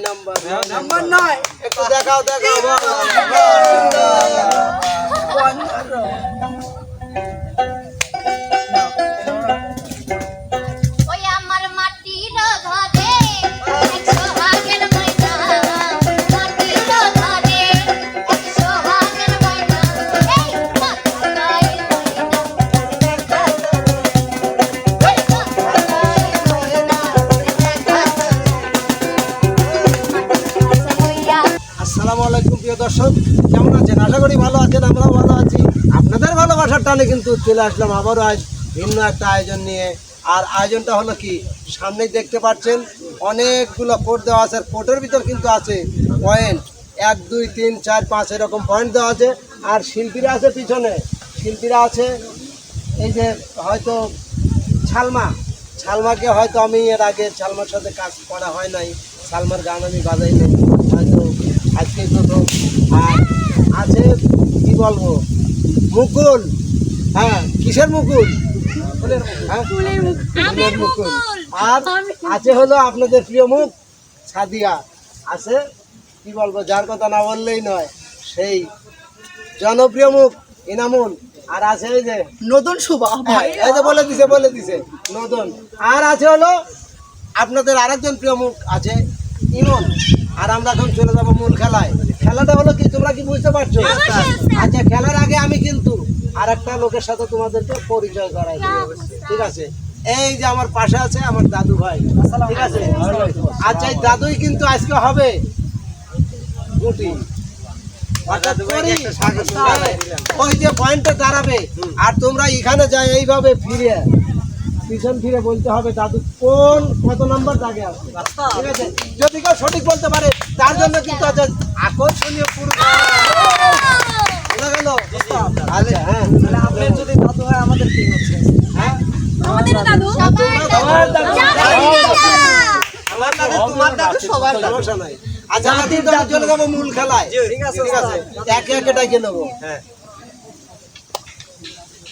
নয় number. Number নয়। একটু দেখাও দেখাও ভালোবাসার কিন্তু চলে আসলাম আবারও আজ ভিন্ন একটা আয়োজন নিয়ে। আর আয়োজনটা হলো কি? সামনেই দেখতে পাচ্ছেন, অনেকগুলো কোড দেওয়া আছে। আর কোটের ভিতর কিন্তু আছে পয়েন্ট এক, দুই, তিন, চার, পাঁচ এরকম পয়েন্ট দেওয়া আছে। আর শিল্পীরা আছে পিছনে। শিল্পীরা আছে, এই যে হয়তো ছালমা। ছালমাকে হয়তো আমি এর আগে ছালমার সাথে কাজ করা হয় নাই। ছালমার গান আমি বাজাই নাই। হয়তো আজকেই প্রথম। আর আছে, কি বলব? মুকুল! হ্যাঁ কিসের মুকুল? হ্যাঁ? ফুলের মুকুল। আর আছে হলো আপনাদের প্রিয় মুখ সাদিয়া। আছে? কি বলব যার কথা না বললেই নয় সেই জনপ্রিয় মুখ ইনামুল আর আছে এই যে নতুন শুভ হ্যাঁ, এই যে বলে দিছে বলে দিছে নতুন। আর আছে হলো আপনাদের আরেকজন প্রিয় মুখ আছে ইমন। আর আমরা এখন চলে যাব মূল খেলায়। খেলাটা হলো কি তোমরা কি বুঝতে পারছ। আচ্ছা খেলার আগে আমি কিন্তু আর একটা লোকের সাথে তোমাদেরকে পরিচয় করাই ঠিক আছে? এই যে আমার পাশে আছে আমার দাদু ভাই। ঠিক আছে? আচ্ছা এই দাদুই কিন্তু আজকে হবে। গুটি। ওই যে পয়েন্টে দাঁড়াবে আর তোমরা এখানে যাই এইভাবে ফিরে পিছন ফিরে বলতে হবে দাদু কোন কত নাম্বার দাগে আছে? ঠিক আছে? যদি কেউ সঠিক বলতে পারে তার জন্য কিন্তু আছে আকর্ষণীয় পুরস্কার। বোঝা আচ্ছা হ্যাঁ। আপনি যদি দাদু হয় আমাদের কি হচ্ছে? হ্যাঁ? আমাদের দাদু তোমার দাদু। আমার দাদু তোমার দাদু সবার দাদু। নাই। আচ্ছা আমরা দাদু। চলে যাব মূল খেলায়। ঠিক আছে, ঠিক আছে। একে একে ডাকে নেব। হ্যাঁ।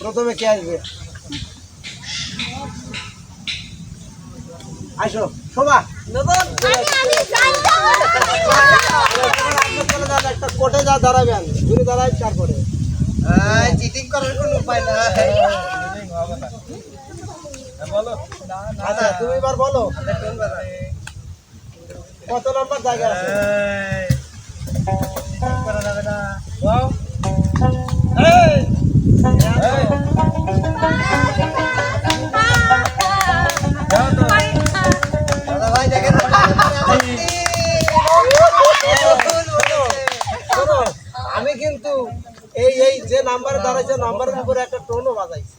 প্রথমে কে আসবে? আসো। একটা কোটে যা দাঁড়াবেন ঘুরে দাঁড়াই তারপরে চিটিং করার কোনো উপায় না তুমি এবার বলো। কত নম্বর জায়গা আছে? নাম্বারে দাঁড়াইছে নাম্বারের উপরে একটা টোনও বাজাইছি।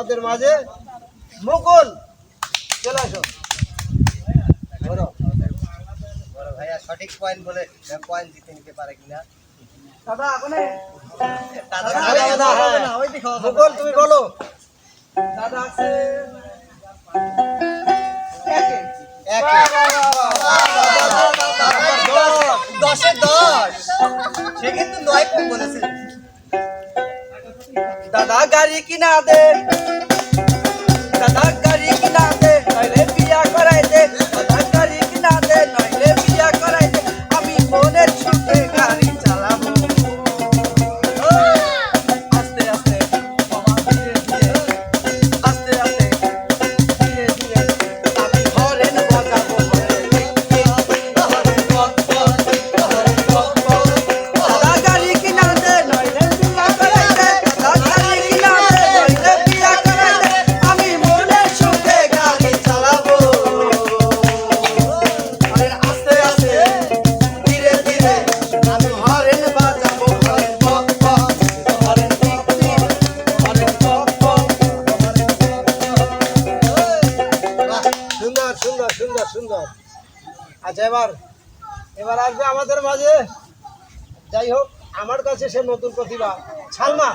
আমাদের মাঝে মুকুল চলে আসো। ভাইয়া সঠিক পয়েন্ট বলে পয়েন্ট নিতে পারে কিনা। দাদা মুকুল তুমি বলো। দাদা আছে। একে। গাড়ি কিনা দে। এবার এবার আসবে আমাদের মাঝে। যাই হোক আমার কাছে সে নতুন প্রতিভা। আসো।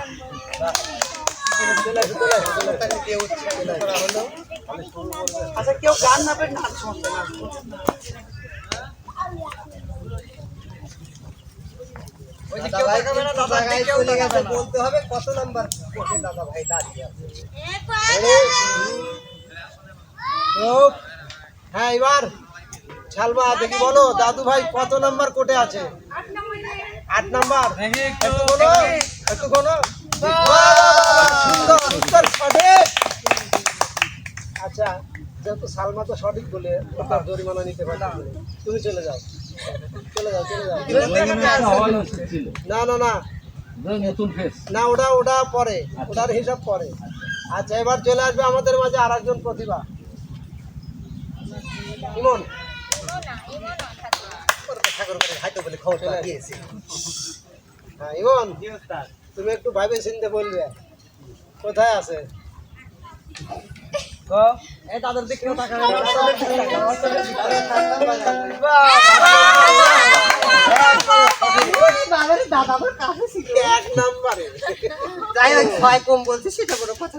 আচ্ছা কেউ গান না পেয়ে নাচ না। বলতে হবে কত নাম্বার দাদা ভাই দাঁড়িয়ে আছে। হ্যাঁ এবার। ছালমা দেখি বলো দাদু ভাই কত নাম্বার কোটে আছে? আট নাম্বার। একটু বলো একটু। বলো। সুন্দর উত্তর সঠিক। আচ্ছা যেহেতু সালমা তো সঠিক বলে তার জরিমানা নিতে পারবে তুমি চলে যাও। চলে যাও চলে যাও। না না না। না ওটা ওটা পরে। ওটার হিসাব পরে। আচ্ছা এবার চলে আসবে আমাদের মাঝে আর একজন প্রতিভা। ইমন ঠাকুর করে হাইতো বলে খবরটা দিয়েছে তুমি একটু ভাবে চিনতে বলবে কোথায় আছে দাদার দিকে। এক নাম্বারে যাই হোক ছয় কম বলছে সেটা কোনো কথা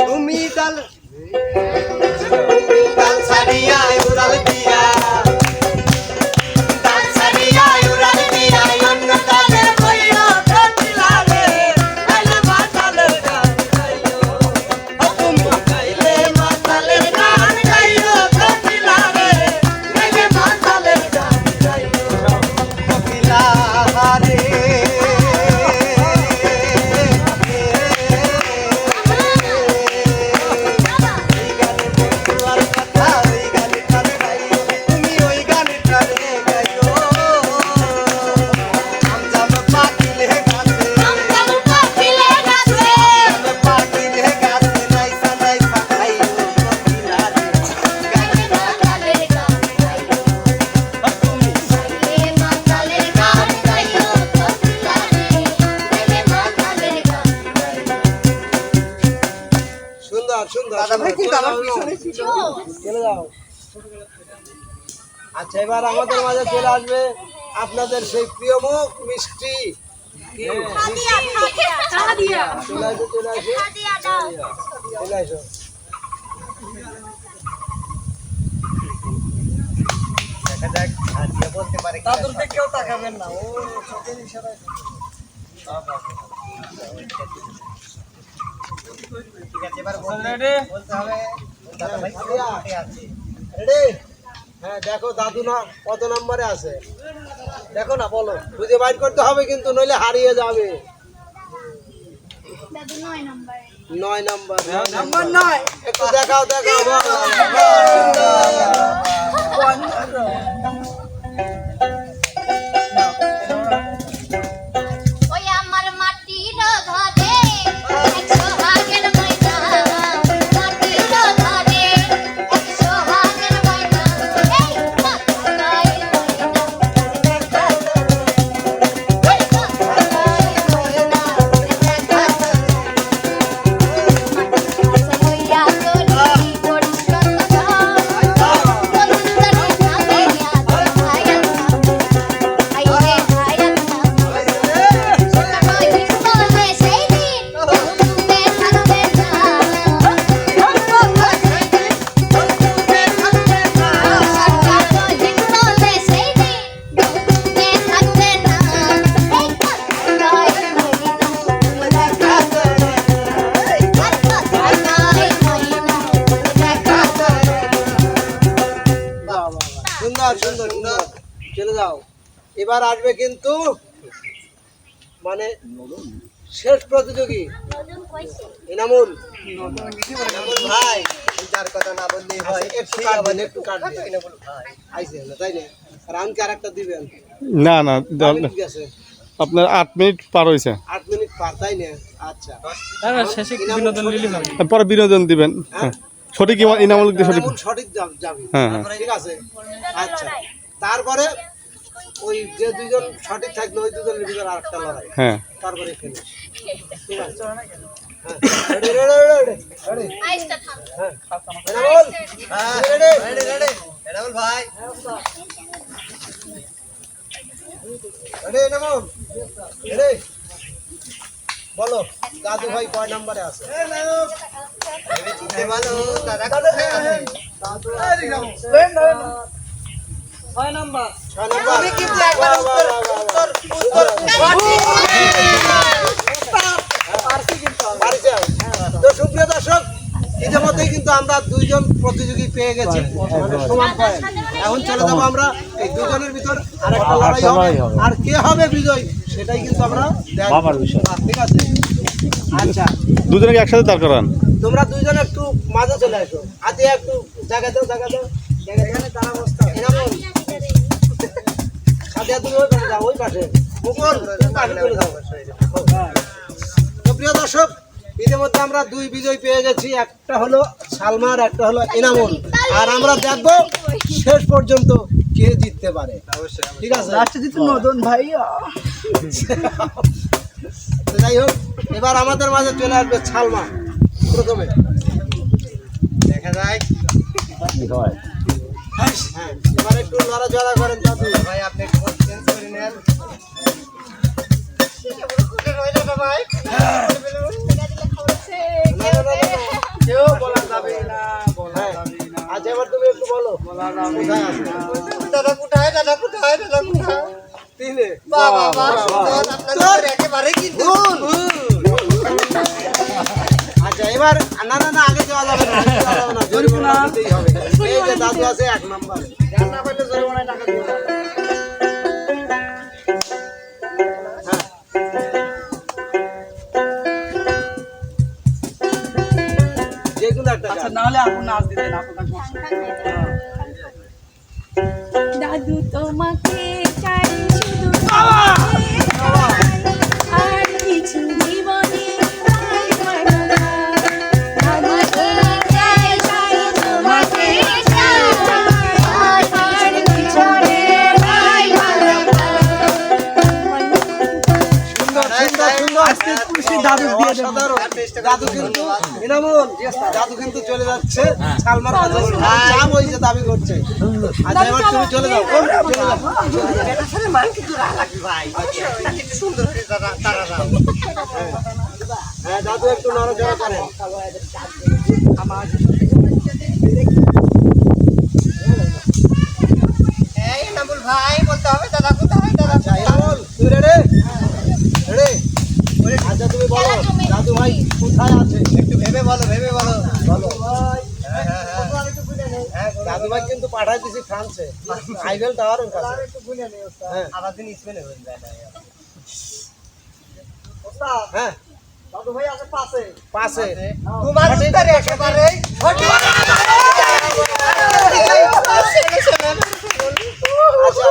তুমি ডাল চলে যাও। আচ্ছা এবার আমাদের মাঝে চলে আসবে আপনাদের সেই প্রিয় মুখ মিষ্টি। কি? চলে আসো চলে আসো। চলে আসো। দেখা যাক আর যে বলতে পারে কিনা। দাদুর দিকে কেউ তাকাবেন না। ও চোখের ইশারায়। ঠিক আছে এবার বলতে হবে দাদা ভাই হ্যাঁ, আছে রেডি হ্যাঁ দেখো দাদু না কত নম্বরে আছে? দেখো না বলো। খুঁজে বাইর করতে হবে কিন্তু নইলে হারিয়ে যাবে। নয় নম্বর। নম্বর নাম্বার নয়। একটু দেখাও দেখাও এবার আসবে কিন্তু মানে শেষ প্রতিযোগী। ইনামুল এমন ভাই। যার কথা না বললেই হয় আচ্ছা, একটু কাটবেন, একটু কাটবেন। কথাই ভাই আইসে না তাই না? আর আমি আর একটা দিবেন। না না দল- মিনিট আপনার আট মিনিট পার হয়েছে আট মিনিট পার তাই না? আচ্ছা। শেষে বিনোদন নিলি পরে বিনোদন দিবেন। হ্যাঁ? সঠিক ইনামুল সঠিক সঠিক যাবে হ্যাঁ হ্যাঁ। ঠিক আছে। আচ্ছা। তারপরে ওই যে দুজন সঠিক থাকবে ওই দুজনের ভিতরে আরেকটা লড়াই। হ্যাঁ। তারপরে ফিনিশ ঠিক আছে? ভাই। বলো দাদু ভাই কয় নম্বরে আছে? দাদা ছয় নম্বর? আমি কিন্তু একবার উত্তর উত্তর উত্তর। তো সুপ্রিয় দর্শক ইতিমধ্যেই কিন্তু আমরা দুইজন প্রতিযোগী পেয়ে গেছি। মানে সমান পয়েন্ট এখন চলে যাব আমরা এই দুজনের ভিতর। আরেকটা লড়াই হবে। আর কে হবে বিজয় সেটাই কিন্তু আমরা। ঠিক আছে? আচ্ছা। দুজনকে একসাথে দাঁড় করান। তোমরা দুইজন একটু মাঝে চলে আসো। হাতে একটু জায়গা দাও জায়গা দাও। এখানে তারা অবস্থা প্রিয় দর্শক ইতিমধ্যে আমরা দুই বিজয় পেয়ে গেছি। একটা হলো সালমার একটা হলো এনামুল। আর আমরা দেখব শেষ পর্যন্ত কে জিততে পারে। ঠিক আছে? লাস্টে দিতে নদন ভাই। যাই হোক এবার আমাদের মাঝে চলে আসবে সালমা প্রথমে। দেখা যায়। হ্যাঁ। একটু নড়াচড়া করেন দাদু। ভাই আপনি একটু চেঞ্জ করে নেন। হ্যাঁ। আচ্ছা এবার তুমি একটু বলো। দাদা কোথায় দাদা কোথায় দাদা কোথায়? তিনে। বাবা বাবা সুন্দর একেবারে কিন্তু আচ্ছা এবার না না না আগে যাওয়া যাবে না। আগে যাওয়া যাবে না জরিমানা দিতেই হবে এই যে দাদু আছে এক নম্বর। রান্না করলে জরিমানায় টাকা দিতে হবে। যে কোনো একটা আচ্ছা গান। না আপনি নাচ দিতেন আপনার দাদু তোমাকে কিন্তু ইনামুল দাদু কিন্তু চলে যাচ্ছে সালমার কাছে। নাম হয়েছে দাবি করছে। আচ্ছা এবার তুমি চলে যাও। চলে যাও। সুন্দর করে দাদা তারা দাও। হ্যাঁ দাদু একটু নড়াচড়া করেন। এই নামুল ভাই বলতে হবে দাদা কোথায়? দাদা আচ্ছা ইনামুল তুই রেডি রেডি আচ্ছা তুমি বলো দাদু ভাই কোথায় আছে? একটু ভেবে বলো ভেবে বলো। বলো। হ্যাঁ দাদু ভাই কিন্তু পাঠাই দিছি ফ্রান্সে আইভেল টাওয়ার হ্যাঁ। আবার দিন স্পেনে হয়ে যায় না হ্যাঁ। দাদু ভাই আছে পাশে। পাশে। তোমার একেবারে আচ্ছা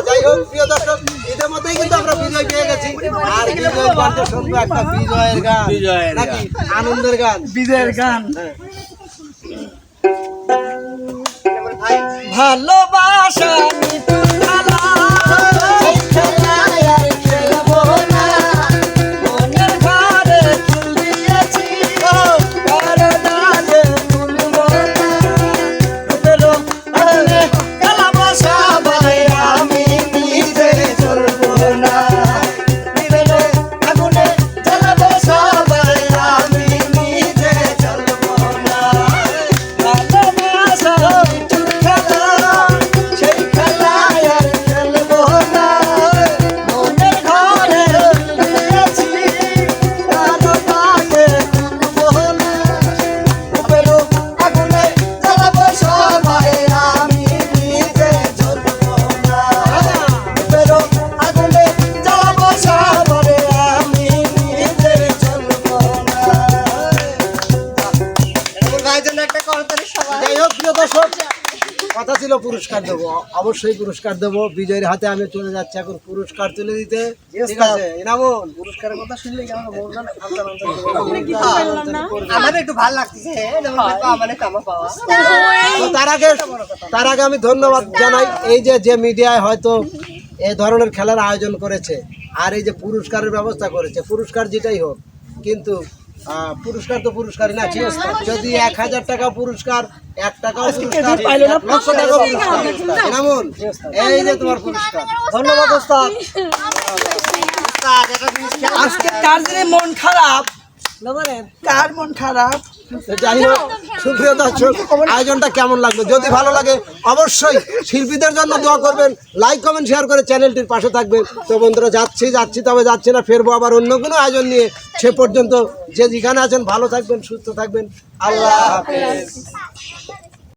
যাই হোক প্রিয় দর্শক ঈদের মধ্যেই কিন্তু আমরা বিজয় পেয়ে গেছি। আর বিজয় গানটা শুনব একটা বিজয়ের গান নাকি আনন্দের গান? বিজয়ের গান। হ্যাঁ। ভালোবাসা কথা ছিল পুরস্কার দেবো অবশ্যই পুরস্কার দেবো। বিজয়ের হাতে আমি চলে যাচ্ছি এখন পুরস্কার তুলে দিতে। ঠিক আছে? ইনামুল পুরস্কারের কথা শুনলে আমার একটু ভালো লাগতেছে কামা পাওয়া। তো তার আগে তার আগে আমি ধন্যবাদ জানাই। এই যে যে মিডিয়ায় হয়তো এ ধরনের খেলার আয়োজন করেছে আর এই যে পুরস্কারের ব্যবস্থা করেছে পুরস্কার যেটাই হোক কিন্তু পুরস্কার তো পুরস্কারই না ঠিক আছে? যদি এক হাজার টাকা পুরস্কার এক টাকাও পুরস্কার লক্ষ টাকা পুরস্কার। এনামুল এই যে তোমার পুরস্কার। ধন্যবাদ ওস্তাদ। আজকে কার মন খারাপ? কার মন খারাপ? যাই হোক সুপ্রিয় দর্শক আয়োজনটা কেমন লাগবে যদি ভালো লাগে, অবশ্যই শিল্পীদের জন্য দোয়া করবেন। লাইক কমেন্ট শেয়ার করে চ্যানেলটির পাশে থাকবেন। তো বন্ধুরা, যাচ্ছি যাচ্ছি, তবে যাচ্ছি না, ফেরবো আবার অন্য কোনো আয়োজন নিয়ে। সে পর্যন্ত যে যেখানে আছেন, ভালো থাকবেন, সুস্থ থাকবেন। আল্লাহ হাফেজ।